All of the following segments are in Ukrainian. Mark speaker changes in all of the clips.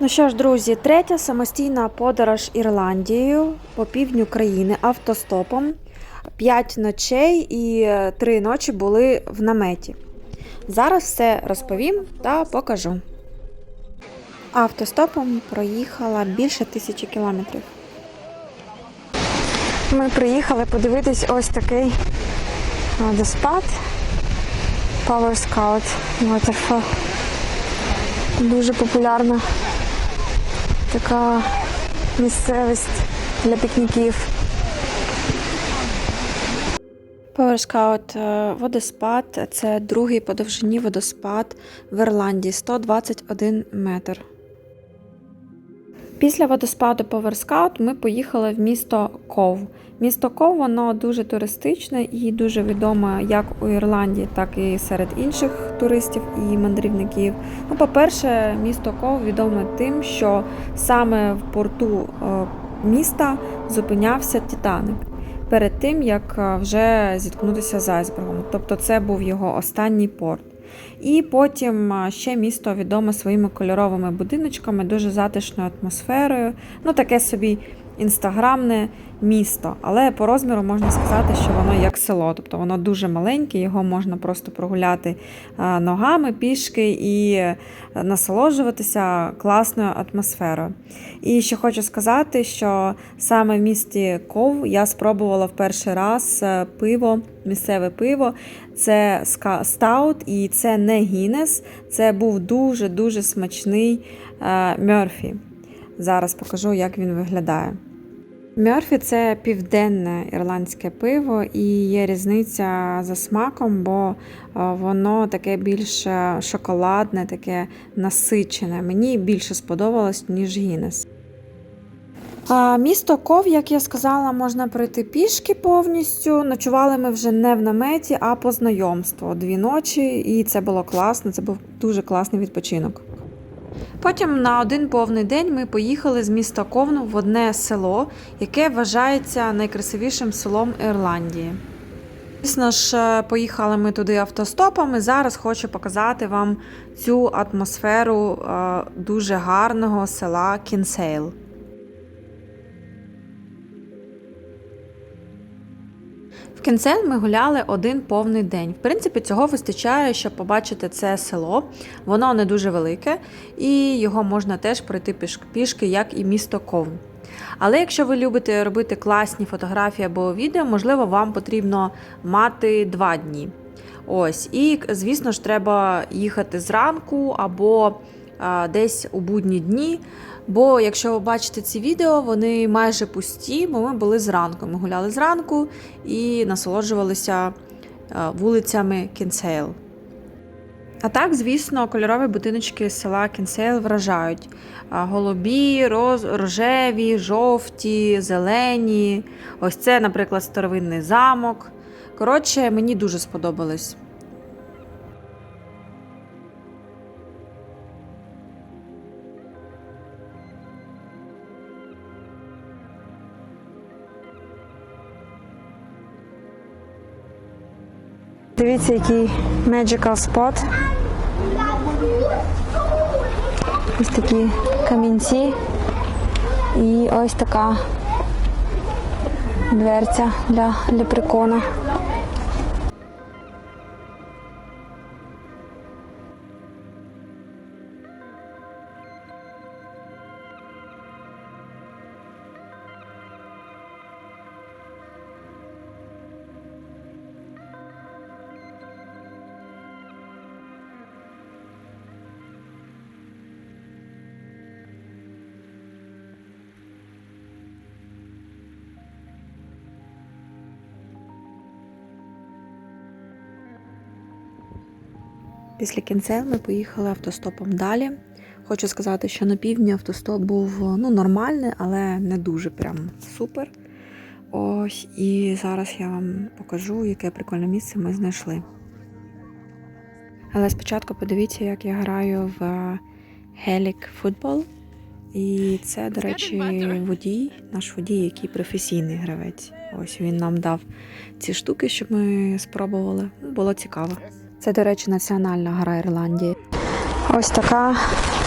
Speaker 1: Ну що ж, друзі, третя самостійна подорож Ірландією по півдню країни автостопом. П'ять ночей і три ночі були в наметі. Зараз все розповім та покажу. Автостопом проїхала більше тисячі кілометрів. Ми приїхали подивитись ось такий водоспад Power Scout Waterfall. Дуже популярна така місцевість для пікніків. Поверскаут е, водоспад це другий по довжині водоспад в Ірландії 121 метр. Після водоспаду Поверскаут ми поїхали в місто Ков. Місто Ков воно дуже туристичне і дуже відоме як у Ірландії, так і серед інших туристів і мандрівників. Ну, по-перше, місто Ков відоме тим, що саме в порту е, міста зупинявся Титаник перед тим, як е, вже зіткнутися з айсбергом. Тобто це був його останній порт. І потім е, ще місто відоме своїми кольоровими будиночками, дуже затишною атмосферою. Ну, таке собі інстаграмне місто. Але по розміру можна сказати, що воно як село. Тобто воно дуже маленьке, його можна просто прогуляти ногами пішки і е, насолоджуватися класною атмосферою. І ще хочу сказати, що саме в місті Ков я спробувала в перший раз е, пиво, місцеве пиво. Це стаут, і це не Гіннес, це був дуже-дуже смачний е, Мерфі. Зараз покажу, як він виглядає. Мерфі це південне ірландське пиво, і є різниця за смаком, бо е, воно таке більш е, шоколадне, таке насичене. Мені більше сподобалось, ніж Гіннес. Місто Ков, як я сказала, можна пройти пішки повністю. Ночували ми вже не в наметі, а по знайомству. Дві ночі, і це було класно, це був дуже класний відпочинок. Потім на один повний день ми поїхали з міста Ковну в одне село, яке вважається найкрасивішим селом Ірландії. Звісно ж, е, поїхали ми туди автостопом, і зараз хочу показати вам цю атмосферу е, дуже гарного села Кінсейл. В Кінсейл ми гуляли один повний день. В принципі, цього вистачає, щоб побачити це село. Воно не дуже велике, і його можна теж пройти пішки, як і місто Ковн. Але якщо ви любите робити класні фотографії або відео, можливо, вам потрібно мати два дні. Ось, і звісно ж, треба їхати зранку або десь у будні дні. Бо якщо ви бачите ці відео, вони майже пусті, бо ми були зранку. Ми гуляли зранку і насолоджувалися е, вулицями Кінсейл. А так, звісно, кольорові будиночки села Кінсейл вражають. Голубі, роз, рожеві, жовті, зелені. Ось це, наприклад, старовинний замок. Коротше, мені дуже сподобалось.
Speaker 2: Дивіться, який magical spot. Ось такі камінці. І ось така дверця для лепрекона.
Speaker 1: Після кінцел ми поїхали автостопом далі. Хочу сказати, що на півдні автостоп був ну, нормальний, але не дуже прям супер. Ось, і зараз я вам покажу, яке прикольне місце ми знайшли. Але спочатку подивіться, як я граю в Helic футбол. І це, до речі, водій, наш водій, який професійний гравець. Ось він нам дав ці штуки, щоб ми спробували. Було цікаво. Це, до речі, національна гра Ірландії.
Speaker 2: Ось така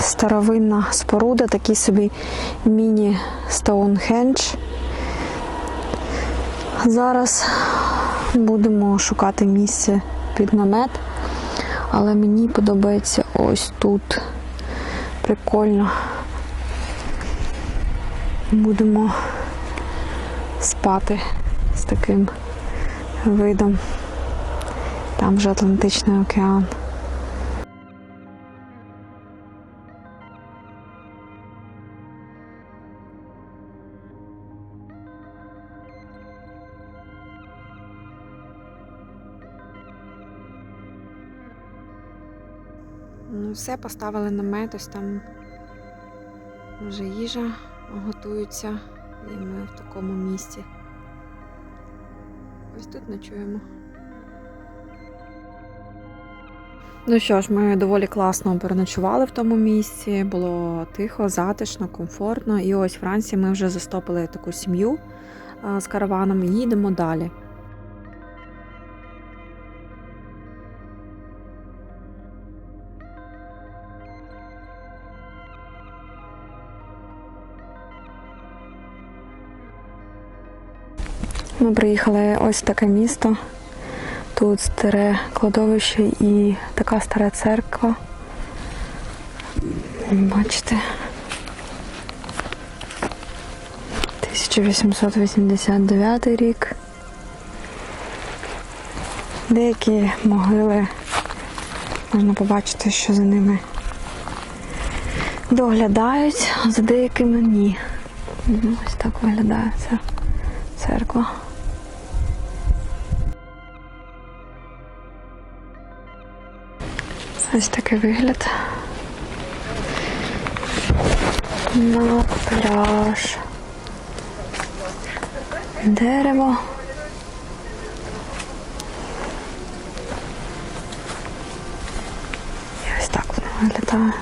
Speaker 2: старовинна споруда, такий собі міні Стоунхендж. Зараз будемо шукати місце під намет, але мені подобається ось тут. Прикольно. Будемо спати з таким видом. Там вже Атлантичний океан.
Speaker 1: Ну, все, поставили намет, ось там вже їжа готується, і ми в такому місці. Ось тут ночуємо. Ну що ж, ми доволі класно переночували в тому місці. Було тихо, затишно, комфортно. І ось вранці ми вже застопили таку сім'ю з караваном і їдемо далі.
Speaker 2: Ми приїхали ось в таке місто. Тут старе кладовище і така стара церква. Бачите. 1889 рік. Деякі могили можна побачити, що за ними доглядають, а за деякими ні. Ось так виглядає ця церква. Ось такий вигляд. На пляж. Дерево. І ось так воно виглядає.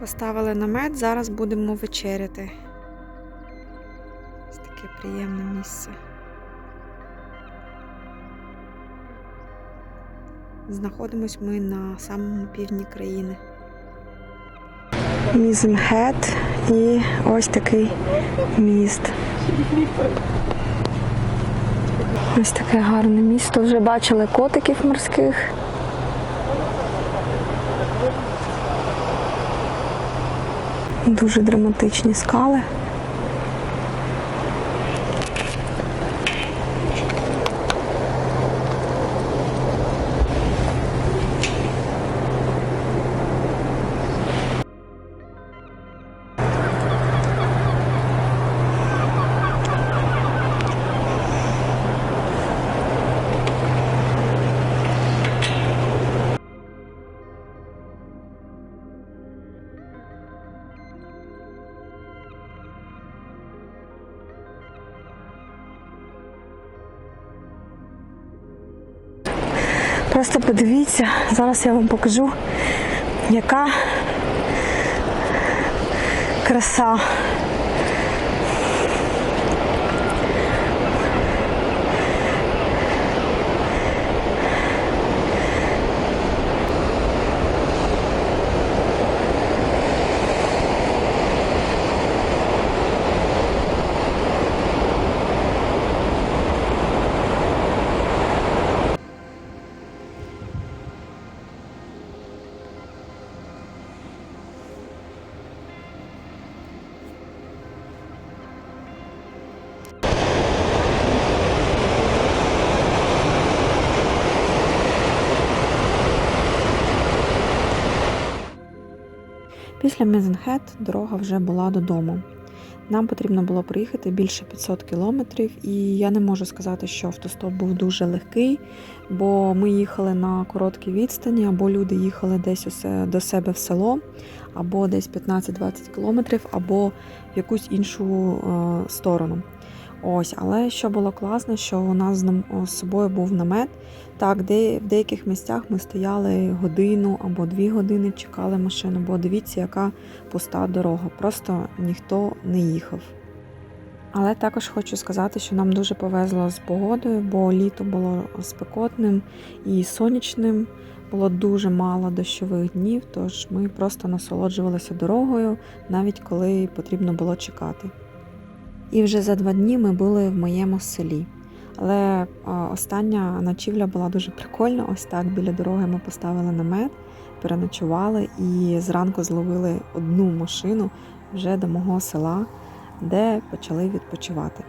Speaker 1: Поставили намет, зараз будемо вечеряти. Ось таке приємне місце. Знаходимось ми на самому півдні країни.
Speaker 2: Мізенхет і ось такий міст. Ось таке гарне місто. Вже бачили котиків морських. Дуже драматичні скали. Просто подивіться, зараз я вам покажу, яка краса.
Speaker 1: Після Мезенхет дорога вже була додому. Нам потрібно було проїхати більше 500 кілометрів, і я не можу сказати, що автостоп був дуже легкий, бо ми їхали на короткій відстані, або люди їхали десь усе до себе в село, або десь 15-20 кілометрів, або в якусь іншу е, сторону. Ось, але що було класно, що у нас з собою був намет. Так, де в деяких місцях ми стояли годину або дві години, чекали машину, бо дивіться, яка пуста дорога. Просто ніхто не їхав. Але також хочу сказати, що нам дуже повезло з погодою, бо літо було спекотним і сонячним. Було дуже мало дощових днів, тож ми просто насолоджувалися дорогою, навіть коли потрібно було чекати. І вже за два дні ми були в моєму селі. Але остання ночівля була дуже прикольна. Ось так біля дороги ми поставили намет, переночували і зранку зловили одну машину вже до мого села, де почали відпочивати.